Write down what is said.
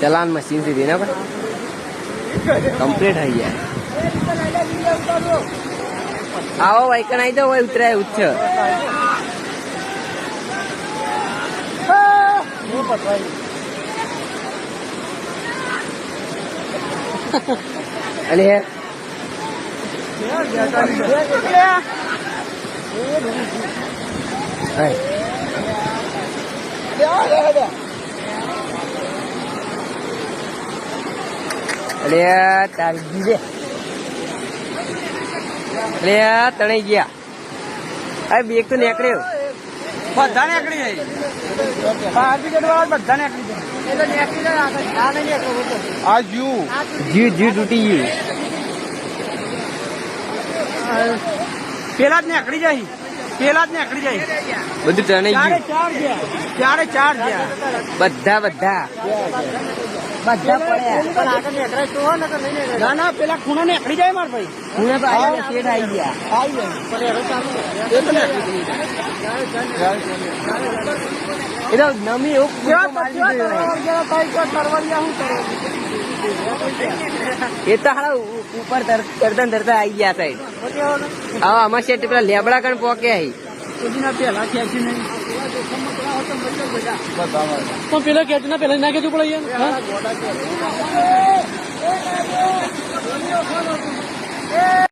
ચલાન machine સીધી ના complete થઈ જાય આવો વાયકણ આવી જાવ ઉતરાય ઉચ્ચ અને હાય. અરે તારી જીવે અરે તણે ગયા. આ બેગ તો નીકળ્યો. બધા નીકળી જાય બહારથી ગઢવાળા બધા નીકળી જાય આ જુ જીવ જી તૂટી ગયું. પેલા જ નીકળી જાય. પેલા જ નીકળી જાય. બધું ચારે ગયું. ચાર ગયા? ચારે ગયા? બધા બધા. બધા પડ્યા ના ના પેલા ખૂણો નીકળી જાય માર ભાઈ. હું તો આવ્યા શેઠ આવી ગયા. એ તો નમી એવું એ તો હા ઉપર તર- તરતા તરતા આવી ગયા સાઈડ હા આમાં શેઠ પેલા લેબડા કણ પોકે આવી પણ પેલા ખેંચી ના. પેલા ના ખેંચવું પડે